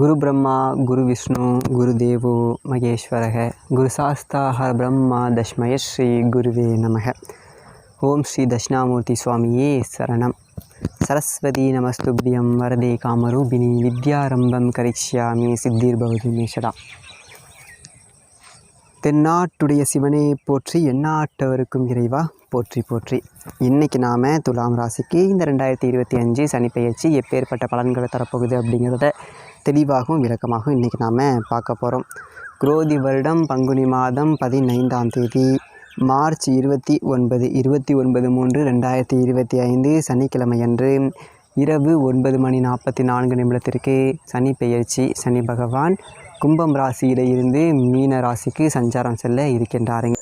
குரு பிரம்மா குரு விஷ்ணு குரு தேவோ மகேஸ்வரக குரு சாஸ்தாஹ பிரம்மா தஷ்மய ஸ்ரீ குருவே நமக. ஓம் ஸ்ரீ தட்சிணாமூர்த்தி சுவாமியே சரணம். சரஸ்வதி நமஸ்துபியம் வரதே காமரூபிணி வித்யாரம்பம் கரிஷ்யாமி சித்திர்பவது மேஷதா. தென்னாட்டுடைய சிவனே போற்றி எந்நாட்டவருக்கும் இறைவா போற்றி போற்றி. இன்றைக்கி நாம் துலாம் ராசிக்கு இந்த ரெண்டாயிரத்தி இருபத்தி அஞ்சு சனிப்பெயர்ச்சி எப்பேற்பட்ட பலன்களை தரப்போகுது அப்படிங்கிறத தெளிவாகவும் விளக்கமாகவும் இன்றைக்கி நாம் பார்க்க போகிறோம் குரோதி வருடம் பங்குனி மாதம் பதினைந்தாம் தேதி மார்ச் இருபத்தி ஒன்பது இருபத்தி ஒன்பது மூன்று ரெண்டாயிரத்தி இருபத்தி ஐந்து சனிக்கிழமையன்று இரவு ஒன்பது மணி நாற்பத்தி நான்கு நிமிடத்திற்கு சனி பெயர்ச்சி சனி பகவான் கும்பம் ராசியில் இருந்து மீன ராசிக்கு சஞ்சாரம் செல்ல இருக்கின்றாருங்க.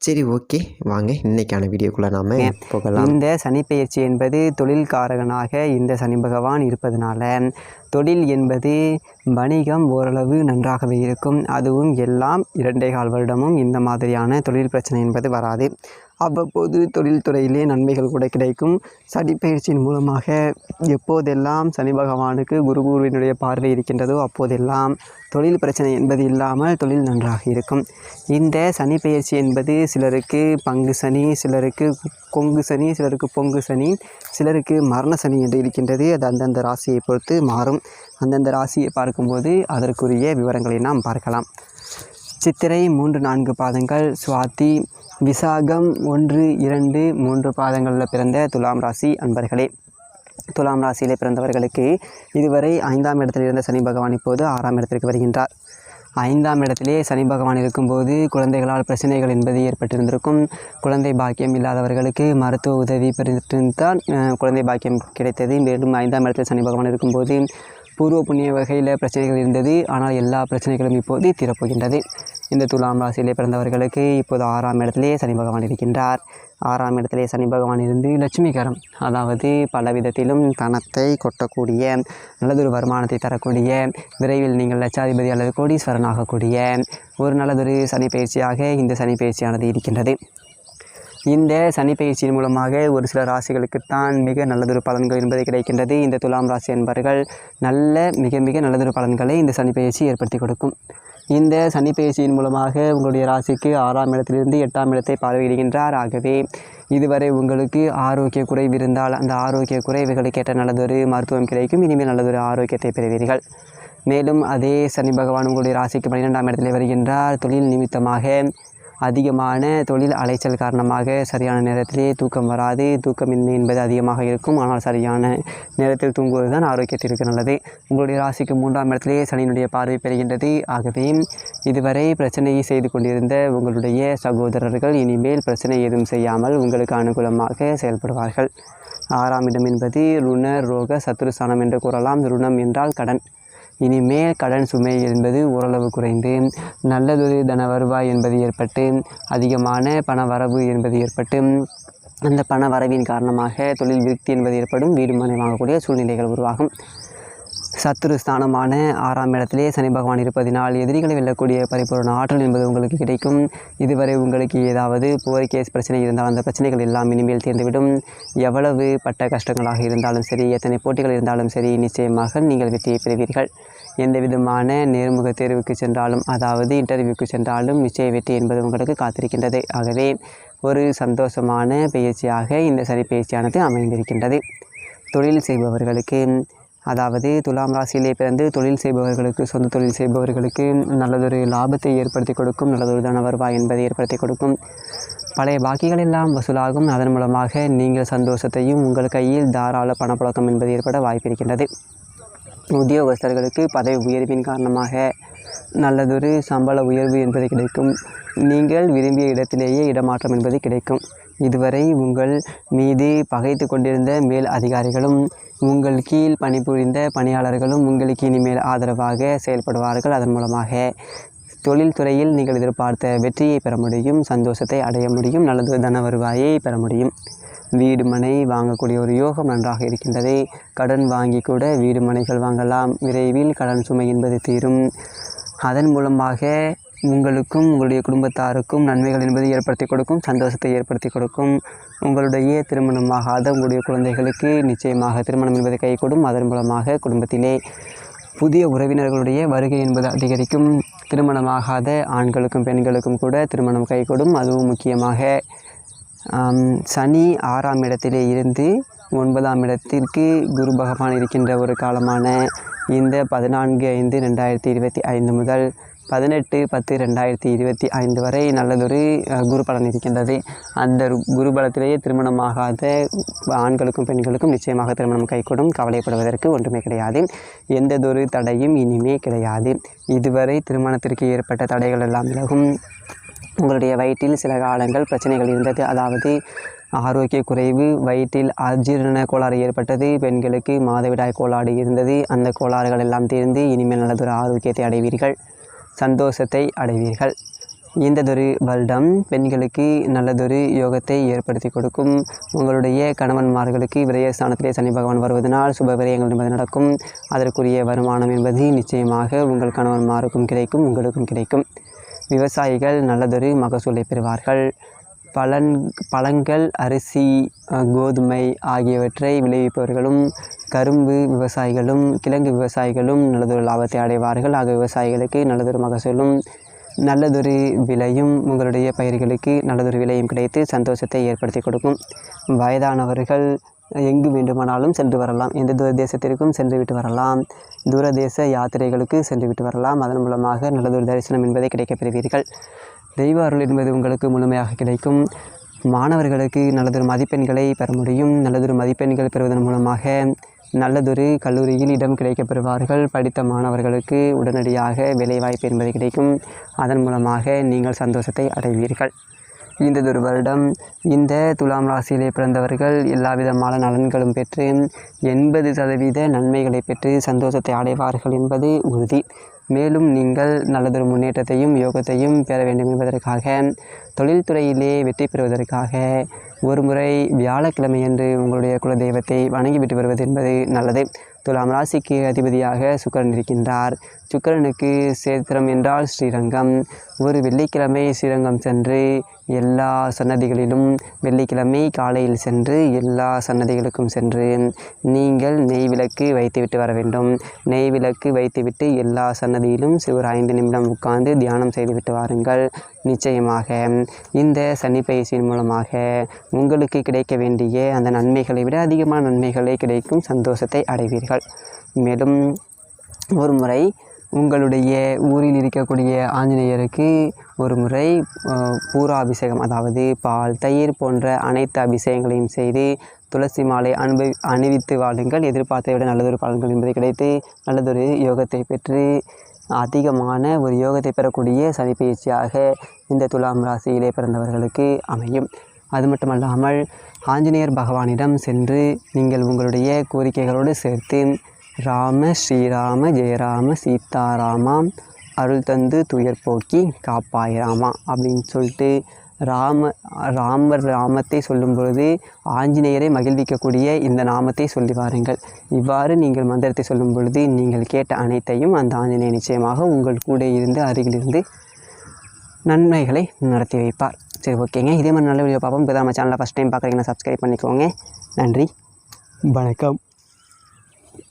சரி ஓகே. வாங்க இன்றைக்கான வீடியோக்குள்ளே நாம் போகலாம். இந்த சனிப்பெயர்ச்சி என்பது தொழில்காரகனாக இந்த சனி பகவான் இருப்பதனால தொழில் என்பது வணிகம் ஓரளவு நன்றாகவே இருக்கும். அதுவும் எல்லாம் இரண்டே கால் வருடமும் இந்த மாதிரியான தொழில் பிரச்சனை என்பது வராது. அவ்வப்போது தொழில்துறையிலே நன்மைகள் கூட கிடைக்கும். சனி பயிற்சியின் மூலமாக எப்போதெல்லாம் சனி பகவானுக்கு குரு குருவினுடைய பார்வை இருக்கின்றதோ அப்போதெல்லாம் தொழில் பிரச்சனை என்பது இல்லாமல் தொழில் நன்றாக இருக்கும். இந்த சனி பயிற்சி என்பது சிலருக்கு பங்கு சனி சிலருக்கு கொங்கு சனி சிலருக்கு பொங்கு சனி சிலருக்கு மரண சனி என்று இருக்கின்றது. அது அந்தந்த ராசியை பொறுத்து மாறும். அந்தந்த ராசியை பார்க்கும்போது அதற்குரிய விவரங்களை நாம் பார்க்கலாம். சித்திரை மூன்று நான்கு பாதங்கள் சுவாதி விசாகம் ஒன்று இரண்டு மூன்று பாதங்களில் பிறந்த துலாம் ராசி அன்பர்களே. துலாம் ராசியிலே பிறந்தவர்களுக்கு இதுவரை ஐந்தாம் இடத்தில் இருந்த சனி பகவான் இப்போது ஆறாம் இடத்திற்கு வருகின்றார். ஐந்தாம் இடத்திலே சனி பகவான் இருக்கும்போது குழந்தைகளால் பிரச்சனைகள் என்பது ஏற்பட்டிருந்திருக்கும். குழந்தை பாக்கியம் இல்லாதவர்களுக்கு மருத்துவ உதவி பெற்றிருந்தால் குழந்தை பாக்கியம் கிடைத்தது. மேலும் ஐந்தாம் இடத்தில் சனி பகவான் இருக்கும்போது பூர்வ புண்ணிய வகையில் பிரச்சனைகள் இருந்தது. ஆனால் எல்லா பிரச்சனைகளும் இப்போது தீரப்போகின்றது. இந்த துலாம் ராசியிலே பிறந்தவர்களுக்கு இப்போது ஆறாம் இடத்திலே சனி பகவான் இருக்கின்றார். ஆறாம் இடத்திலே சனி பகவான் இருந்து லட்சுமிகரம் அதாவது பல விதத்திலும் தனத்தை கொட்டக்கூடிய நல்லதொரு வருமானத்தை தரக்கூடிய விரைவில் நீங்கள் லட்சாதிபதி அல்லது கோடீஸ்வரன் ஆகக்கூடிய ஒரு நல்லதொரு சனி பயிற்சியாக இந்த சனி பயிற்சியானது இருக்கின்றது. இந்த சனி பயிற்சியின் மூலமாக ஒரு சில ராசிகளுக்குத்தான் மிக நல்லதொரு பலன்கள் என்பது கிடைக்கின்றது. இந்த துலாம் ராசி என்பவர்கள் நல்ல மிக மிக நல்லதொரு பலன்களை இந்த சனி பயிற்சி ஏற்படுத்தி கொடுக்கும். இந்த சனி பயிற்சியின் மூலமாக உங்களுடைய ராசிக்கு ஆறாம் இடத்திலிருந்து எட்டாம் இடத்தை பார்வையிடுகின்றார். ஆகவே இதுவரை உங்களுக்கு ஆரோக்கிய குறைவு இருந்தால் அந்த ஆரோக்கிய குறைவுகளுக்கேற்ற நல்லதொரு மருத்துவம் கிடைக்கும். இனிமேல் நல்லதொரு ஆரோக்கியத்தை பெறுவீர்கள். மேலும் அதே சனி பகவான் உங்களுடைய ராசிக்கு பன்னிரெண்டாம் இடத்தில் வருகின்றார். தொழில் நிமித்தமாக அதிகமான தொழில் அலைச்சல் காரணமாக சரியான நேரத்திலே தூக்கம் வராது. தூக்கமின்மை என்பது அதிகமாக இருக்கும். ஆனால் சரியான நேரத்தில் தூங்குவது தான் ஆரோக்கியத்திற்கு நல்லது. உங்களுடைய ராசிக்கு மூன்றாம் இடத்திலே சனியினுடைய பார்வை பெறுகின்றது. ஆகவே இதுவரை பிரச்சனையை செய்து கொண்டிருந்த உங்களுடைய சகோதரர்கள் இனிமேல் பிரச்சனை எதுவும் செய்யாமல் உங்களுக்கு அனுகூலமாக செயல்படுவார்கள். ஆறாம் இடம் என்பது ருண ரோக சத்துருஸ்தானம் என்று கூறலாம். ருணம் என்றால் கடன். இனிமேல் கடன் சுமை என்பது ஓரளவு குறைந்து நல்லதொரு தன வருவாய் என்பது ஏற்பட்டு அதிகமான பண வரவு என்பது ஏற்பட்டு அந்த பண வரவின் காரணமாக தொழில் விருத்தி என்பது ஏற்படும் வீடு மனை வாங்கக்கூடிய சூழ்நிலைகள் உருவாகும். சத்துரு ஸ்தானமான ஆறாம் இடத்திலே சனி பகவான் இருப்பதினால் எதிரிகளை வெல்லக்கூடிய பரிபூர்ண ஆற்றல் என்பது உங்களுக்கு கிடைக்கும். இதுவரை உங்களுக்கு ஏதாவது போர் கேஸ் பிரச்சனை இருந்தால் அந்த பிரச்சனைகள் எல்லாம் இனிமேல் தீர்ந்துவிடும். எவ்வளவு பட்ட கஷ்டங்களாக இருந்தாலும் சரி எத்தனை போட்டிகள் இருந்தாலும் சரி நிச்சயமாக நீங்கள் வெற்றியை பெறுவீர்கள். எந்த விதமான நேர்முக தேர்வுக்கு சென்றாலும் அதாவது இன்டர்வியூக்கு சென்றாலும் நிச்சய வெற்றி என்பது உங்களுக்கு காத்திருக்கின்றது. ஆகவே ஒரு சந்தோஷமான பயிற்சியாக இந்த சனி பயிற்சியானது அமைந்திருக்கின்றது. தொழில் செய்பவர்களுக்கு அதாவது துலாம் ராசியிலே பிறந்து தொழில் செய்பவர்களுக்கு சொந்த தொழில் செய்பவர்களுக்கு நல்லதொரு லாபத்தை ஏற்படுத்தி கொடுக்கும் நல்லதொரு தன வருவாய் என்பதை ஏற்படுத்தி கொடுக்கும். பழைய பாக்கிகள் எல்லாம் வசூலாகும். அதன் மூலமாக நீங்கள் சந்தோஷத்தையும் உங்கள் கையில் தாராள பணப்புழக்கம் என்பது ஏற்பட வாய்ப்பிருக்கின்றது. உத்தியோகஸ்தர்களுக்கு பதவி உயர்வின் காரணமாக நல்லதொரு சம்பள உயர்வு என்பது கிடைக்கும். நீங்கள் விரும்பிய இடத்திலேயே இடமாற்றம் என்பது கிடைக்கும். இதுவரை உங்கள் மீது பகைத்து கொண்டிருந்த மேல் அதிகாரிகளும் உங்கள் கீழ் பணிபுரிந்த பணியாளர்களும் உங்களுக்கு இனிமேல் ஆதரவாக செயல்படுவார்கள். அதன் மூலமாக தொழில்துறையில் நீங்கள் எதிர்பார்த்த வெற்றியை பெற முடியும் சந்தோஷத்தை அடைய முடியும் நல்லது தன வருவாயை பெற முடியும். வீடு மனை வாங்கக்கூடிய ஒரு யோகம் நன்றாக இருக்கின்றது. கடன் வாங்கி கூட வீடு மனைகள் வாங்கலாம். விரைவில் கடன் சுமை என்பது தீரும். அதன் மூலமாக உங்களுக்கும் உங்களுடைய குடும்பத்தாருக்கும் நன்மைகள் என்பது ஏற்படுத்தி கொடுக்கும் சந்தோஷத்தை ஏற்படுத்தி கொடுக்கும். உங்களுடைய திருமணமாகாத உங்களுடைய குழந்தைகளுக்கு நிச்சயமாக திருமணம் என்பது கைகூடும் அதன் மூலமாக குடும்பத்திலே புதிய உறவினர்களுடைய வருகை என்பது அதிகரிக்கும். திருமணமாகாத ஆண்களுக்கும் பெண்களுக்கும் கூட திருமணம் கைகூடும் அதுவும் முக்கியமாக சனி ஆறாம் இடத்திலே இருந்து ஒன்பதாம் இடத்திற்கு குரு பகவான் இருக்கின்ற ஒரு காலமான இந்த பதினான்கு ஐந்து ரெண்டாயிரத்தி இருபத்தி ஐந்து முதல் பதினெட்டு பத்து ரெண்டாயிரத்தி இருபத்தி ஐந்து வரை நல்லதொரு குரு பலன் இருக்கின்றது. அந்த குரு பலத்திலேயே திருமணமாகாத ஆண்களுக்கும் பெண்களுக்கும் நிச்சயமாக திருமணம் கைகூடும். கவலைப்படுவதற்கு ஒன்றுமே கிடையாது. எந்ததொரு தடையும் இனிமே கிடையாது. இதுவரை திருமணத்திற்கு ஏற்பட்ட தடைகள் எல்லாம் விலகும். உங்களுடைய வயிற்றில் சில காலங்கள் பிரச்சனைகள் இருந்தது. அதாவது ஆரோக்கிய குறைவு வயிற்றில் அஜீரண கோளாறு ஏற்பட்டது பெண்களுக்கு மாதவிடாய் கோளாறு இருந்தது. அந்த கோளாறுகள் எல்லாம் தீர்ந்து இனிமேல் நல்லதொரு ஆரோக்கியத்தை அடைவீர்கள் சந்தோஷத்தை அடைவீர்கள். இந்ததொரு வருடம் பெண்களுக்கு நல்லதொரு யோகத்தை ஏற்படுத்தி கொடுக்கும். உங்களுடைய கணவன்மார்களுக்கு விரயஸ்தானத்திலே சனி பகவான் வருவதனால் சுப விரயங்கள் என்பது நடக்கும். அதற்குரிய வருமானம் என்பது நிச்சயமாக உங்கள் கணவன்மாருக்கும் கிடைக்கும் உங்களுக்கும் கிடைக்கும். விவசாயிகள் நல்லதொரு மகசூலை பெறுவார்கள். பலன் பழங்கள் அரிசி கோதுமை ஆகியவற்றை விளைவிப்பவர்களும் கரும்பு விவசாயிகளும் கிழங்கு விவசாயிகளும் நல்லதொரு லாபத்தை அடைவார்கள். ஆக விவசாயிகளுக்கு நல்லதொரு மகசூலும் நல்லதொரு விலையும் உங்களுடைய பயிர்களுக்கு நல்லதொரு விலையும் கிடைத்து சந்தோஷத்தை ஏற்படுத்தி கொடுக்கும். வயதானவர்கள் எங்கு வேண்டுமானாலும் சென்று வரலாம். எந்த தூர தேசத்திற்கும் சென்று விட்டு வரலாம். தூரதேச யாத்திரைகளுக்கு சென்று விட்டு வரலாம். அதன் மூலமாக நல்லதொரு தரிசனம் என்பதை கிடைக்கப் பெறுவீர்கள். தெய்வ அருள் என்பது உங்களுக்கு முழுமையாக கிடைக்கும். மாணவர்களுக்கு நல்லதொரு மதிப்பெண்களை பெற முடியும். நல்லதொரு மதிப்பெண்கள் பெறுவதன் மூலமாக நல்லதொரு கல்லூரியில் இடம் கிடைக்கப் பெறுவார்கள் படித்த மாணவர்களுக்கு உடனடியாக வேலைவாய்ப்பு என்பது கிடைக்கும். அதன் மூலமாக நீங்கள் சந்தோஷத்தை அடைவீர்கள். இந்ததொரு வருடம் இந்த துலாம் ராசியிலே பிறந்தவர்கள் எல்லா விதமான நலன்களும் பெற்று எண்பது சதவீத நன்மைகளை பெற்று சந்தோஷத்தை அடைவார்கள் என்பது உறுதி. மேலும் நீங்கள் நல்லதொரு முன்னேற்றத்தையும் யோகத்தையும் பெற வேண்டும் என்பதற்காக தொழில்துறையிலே வெற்றி பெறுவதற்காக ஒரு முறை வியாழக்கிழமையன்று உங்களுடைய குலதெய்வத்தை வணங்கிவிட்டு வருவது என்பது நல்லது. துலாம் ராசிக்கு அதிபதியாக சுக்கரன் இருக்கின்றார். சுக்கிரனுக்கு சேத்திரம் என்றால் ஸ்ரீரங்கம். ஒரு வெள்ளிக்கிழமை ஸ்ரீரங்கம் சென்று எல்லா சன்னதிகளிலும் வெள்ளிக்கிழமை காலையில் சென்று எல்லா சன்னதிகளுக்கும் சென்று நீங்கள் நெய் விளக்கு வைத்துவிட்டு வர வேண்டும். நெய் விளக்கு வைத்துவிட்டு எல்லா சன்னதியிலும் சிவர் ஐந்து நிமிடம் உட்கார்ந்து தியானம் செய்துவிட்டு வாருங்கள். நிச்சயமாக இந்த சனி பயிற்சியின் மூலமாக உங்களுக்கு கிடைக்க வேண்டிய அந்த நன்மைகளை விட அதிகமான நன்மைகளை கிடைக்கும் சந்தோஷத்தை அடைவீர்கள். மேலும் ஒரு முறை உங்களுடைய ஊரில் இருக்கக்கூடிய ஆஞ்சநேயருக்கு ஒரு முறை பூராபிஷேகம் அதாவது பால் தயிர் போன்ற அனைத்து அபிஷேகங்களையும் செய்து துளசி மாலை அனுபவி அணிவித்து வாழுங்கள். எதிர்பார்த்தை விட நல்லதொரு பலன்கள் என்பது கிடைத்து நல்லதொரு யோகத்தை பெற்று அதிகமான ஒரு யோகத்தை பெறக்கூடிய சனி பயிற்சியாக இந்த துலாம் ராசியிலே பிறந்தவர்களுக்கு அமையும். அது மட்டுமல்லாமல் ஆஞ்சநேயர் பகவானிடம் சென்று நீங்கள் உங்களுடைய கோரிக்கைகளோடு சேர்த்து ராம ஸ்ரீராம ஜெயராம சீதாராமாம் அருள் தந்து துயர் போக்கி காப்பாய் ராமா அப்படின்னு சொல்லிட்டு ராம ராமர் நாமத்தை சொல்லும் பொழுது ஆஞ்சநேயரை மகிழ்விக்கக்கூடிய இந்த நாமத்தை சொல்லி வாருங்கள். இவ்வாறு நீங்கள் மந்திரத்தை சொல்லும் பொழுது நீங்கள் கேட்ட அனைத்தையும் அந்த ஆஞ்சநேயர் நிச்சயமாக உங்கள் கூட இருந்து அருகிலிருந்து நன்மைகளை நடத்தி வைப்பார். சரி ஓகேங்க. இதே மாதிரி நல்ல வீடியோ பார்ப்போம். இப்போ நம்ம சேனலை ஃபஸ்ட் டைம் பார்க்குறீங்கன்னா சப்ஸ்கிரைப் பண்ணிக்கோங்க. நன்றி. வணக்கம்.